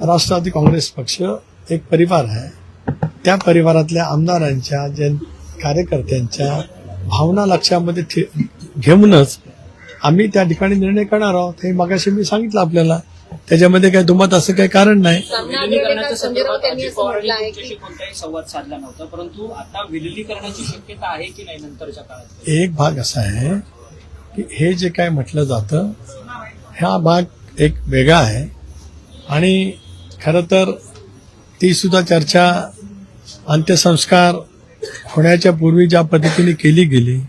राष्ट्रवादी काँग्रेस पक्ष एक परिवार आहे. त्या परिवारातल्या आमदारांच्या जन कार्यकर्त्यांच्या भावना लक्षामध्ये ठे- घेऊनच आम्ही त्या ठिकाणी निर्णय करणार आहोत. हे मगाशी मी सांगितलं आपल्याला. त्याच्यामध्ये काही दुमत असं काही कारण नाही. विलिनीकरणाच्या संजय राऊत संदर्भात यांनी अजित असं पवारांनी म्हटलं आहे तुमच्याशी की कोणताही संवाद साधला नव्हता. परंतु आता विलिनीकरणाची शक्यता आहे की नाही नंतरच्या काळात? एक भाग असा आहे की हे जे काय म्हटलं जातं हा भाग एक वेगळा आहे. आणि खरं तर ती सुद्धा चर्चा अंत्यसंस्कार होण्याच्या पूर्वी ज्या पद्धतीने केली गेली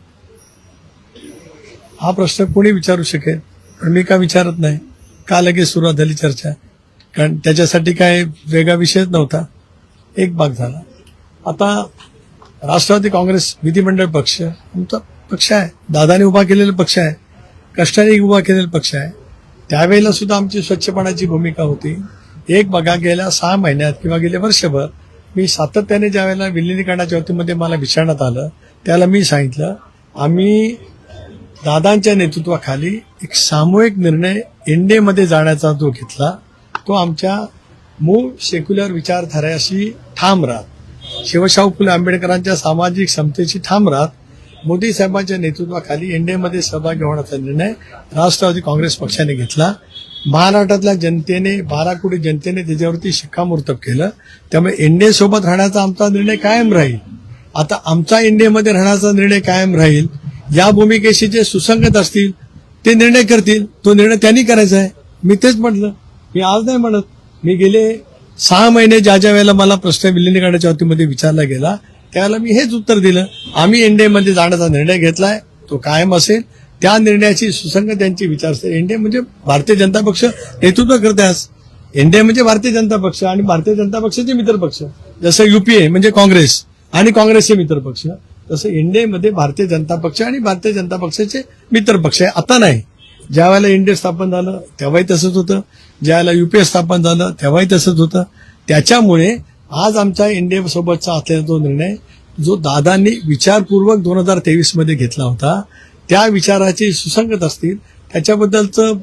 हा प्रश्न कोणी विचारू शकेल? पण मी का विचारत नाही? का लगेच सुरुवात झाली चर्चा? कारण त्याच्यासाठी काय वेगळा विषयच नव्हता. एक भाग झाला. आता राष्ट्रवादी काँग्रेस विधिमंडळ पक्ष आमचा पक्ष आहे. दादाने उभा केलेला पक्ष आहे. कष्टाने उभा केलेला पक्ष आहे. त्यावेळेला सुद्धा आमची स्वच्छपणाची भूमिका होती. एक बघा गेल्या सहा महिन्यात किंवा गेले वर्षभर मी सातत्याने ज्या वेळेला विलिनीकरणाच्या वतीमध्ये मला विचारण्यात आलं त्याला मी सांगितलं आम्ही दादांच्या नेतृत्वाखाली एक सामूहिक निर्णय एनडीएमध्ये जाण्याचा जो घेतला तो आमच्या मूळ सेक्युलर विचारधाऱ्याशी ठाम राहत. शिवशाहू फुले आंबेडकरांच्या सामाजिक क्षमतेशी ठाम राहत. मोदी साहेबांच्या नेतृत्वाखाली एनडीएमध्ये सहभागी होण्याचा निर्णय राष्ट्रवादी काँग्रेस पक्षाने घेतला. महाराष्ट्रातल्या जनतेने बारा कोटी जनतेने त्याच्यावरती शिक्कामोर्तब केलं. त्यामुळे एनडीए सोबत राहण्याचा आमचा निर्णय कायम राहील. आता आमचा एनडीएमध्ये राहण्याचा निर्णय कायम राहील. या भूमिकेशी जे सुसंगत असतील ते निर्णय करतील. तो निर्णय त्यांनी करायचा आहे. मी तेच म्हटलं. मी आज नाही म्हणत. मी गेले सहा महिने ज्या ज्या वेळेला मला प्रश्न विलिनीकरणाच्या वतीमध्ये विचारला गेला त्यावेळेला मी हेच उत्तर दिलं. आम्ही एनडीएमध्ये जाण्याचा निर्णय घेतलाय. तो कायम असेल. त्या निर्णयाची सुसंगत त्यांची विचारसरणी. एनडीए म्हणजे भारतीय जनता पक्ष नेतृत्व करते आज. एनडीए म्हणजे भारतीय जनता पक्ष आणि भारतीय जनता पक्षाचे मित्र पक्ष. जसं युपीए म्हणजे काँग्रेस आणि काँग्रेसचे मित्र पक्ष. तसं एनडीए मध्ये भारतीय जनता पक्ष आणि भारतीय जनता पक्षाचे मित्र पक्ष आहे. आता नाही. ज्या वेळेला एनडीए स्थापन झालं तेव्हाही तसंच होतं. ज्या वेळेला युपीए स्थापन झालं तेव्हाही तसंच होतं. त्याच्यामुळे आज आमच्या एनडीए सोबतचा असलेला जो निर्णय जो दादांनी विचारपूर्वक दोन हजार तेवीसमध्ये घेतला होता त्या विचाराची सुसंगत असतील त्याच्याबद्दलचं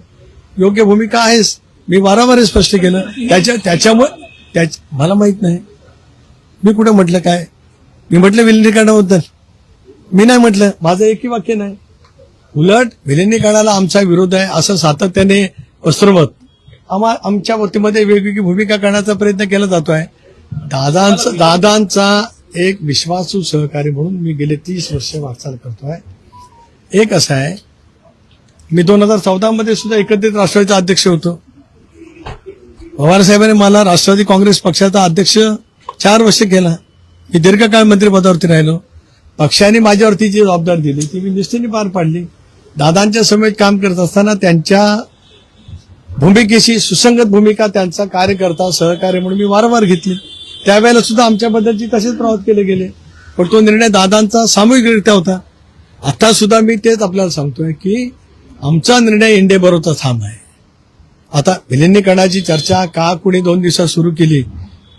योग्य भूमिका आहेच. मी वारंवार स्पष्ट केलं. त्याच्या त्याच्यामुळे त्याच मला माहीत नाही. मी कुठं म्हटलं काय? मी म्हटलं विलिनीकरणाबद्दल. मी नाही म्हटलं. माझं एकही वाक्य नाही. उलट विलिनीकरणाला आमचा विरोध आहे असं सातत्याने पसरवत. आम्हा आमच्या वतीमध्ये वेगवेगळी भूमिका करण्याचा प्रयत्न केला जातो आहे दादांचा दादांचा एक विश्वासू सहकारी म्हणून मी गेले तीस वर्ष वाटचाल करतो आहे एक असं आहे. मी दोन हजार चौदामध्ये सुद्धा एकत्रित राष्ट्रवादीचा अध्यक्ष होतो. पवार साहेबांनी मला राष्ट्रवादी काँग्रेस पक्षाचा अध्यक्ष चार वर्ष केला. मी दीर्घकाळ मंत्रिपदावरती राहिलो. पक्षाने माझ्यावरती जी जबाबदारी दिली ती मी निष्ठेने पार पाडली. दादांच्या समेत काम करत असताना त्यांच्या भूमिकेशी सुसंगत भूमिका त्यांचा कार्यकर्ता सहकार्य म्हणून मी वारंवार घेतली. त्यावेळेला सुद्धा आमच्याबद्दलची तसेच प्रवास केले गेले. पण तो निर्णय दादांचा सामूहिकरित्या होता. आता सुद्धा मी तेच आपल्याला सांगतोय की आमचा निर्णय इंडे बरोबरचा ठाम आहे. आता विलिनीकरणाची चर्चा का कुणी दोन दिवसात सुरू केली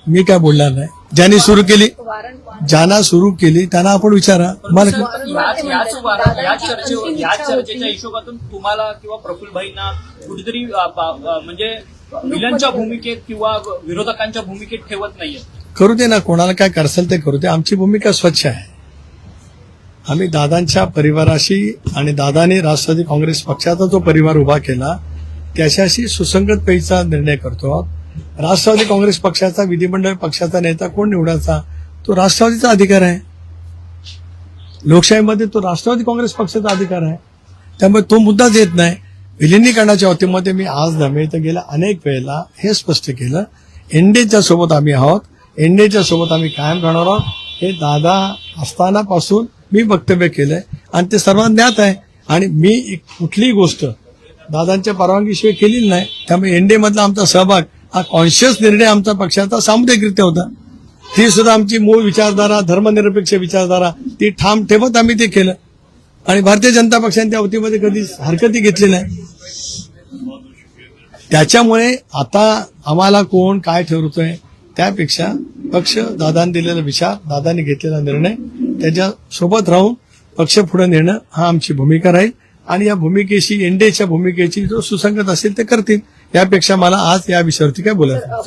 मी काय बोलणार नाही. ज्यांनी सुरू केली ज्यांना सुरू केली त्यांना आपण विचारा. मला चर्चेच्या हिशोबातून तुम्हाला किंवा कुठेतरी म्हणजे विलनच्या भूमिकेत किंवा विरोधकांच्या भूमिकेत ठेवत नाहीये. करू दे ना कोणाला काय करसेल ते करू दे. आमची भूमिका स्वच्छ आहे. आम्ही दादांच्या परिवाराशी आणि दादाने राष्ट्रवादी काँग्रेस पक्षाचा जो परिवार उभा केला त्याच्याशी सुसंगत पैसा निर्णय करतो आहोत. राष्ट्रवादी काँग्रेस पक्षाचा विधिमंडळ पक्षाचा नेता कोण निवडायचा? तो राष्ट्रवादीचा अधिकार आहे. लोकशाहीमध्ये तो राष्ट्रवादी काँग्रेस पक्षाचा अधिकार आहे. त्यामुळे तो मुद्दाच येत नाही. विलिनीकरणाच्या वतीमध्ये मी आज नव्हे तर गेल्या अनेक वेळेला हे स्पष्ट केलं. एनडीएच्या सोबत आम्ही आहोत. एनडीएच्या सोबत आम्ही कायम राहणार आहोत. हे दादा असतानापासून मी वक्तव्य केलंय आणि ते सर्वांना ज्ञात आहे. आणि मी एक कुठलीही गोष्ट दादांच्या परवानगीशिवाय केलेली नाही. त्यामुळे एनडीए मधला आमचा सहभाग हा कॉन्शियस निर्णय आमचा पक्षाचा सामुदायिकरित्या होता. ती सुद्धा आमची मूळ विचारधारा धर्मनिरपेक्ष विचारधारा ती ठाम ठेवत आम्ही ते केलं. आणि भारतीय जनता पक्षाने त्या वतीमध्ये कधीच हरकती घेतली नाही. त्याच्यामुळे आता आम्हाला कोण काय ठरवतोय त्यापेक्षा पक्ष दादांनी दिलेला विचार दादांनी घेतलेला निर्णय त्याच्या सोबत राहून पक्ष पुढे नेणं हा आमची भूमिका राहील. आणि या भूमिकेशी एनडीएच्या भूमिकेची जो सुसंगत असेल ते करतील. यापेक्षा मला आज या विषयावरती काय बोलायचं?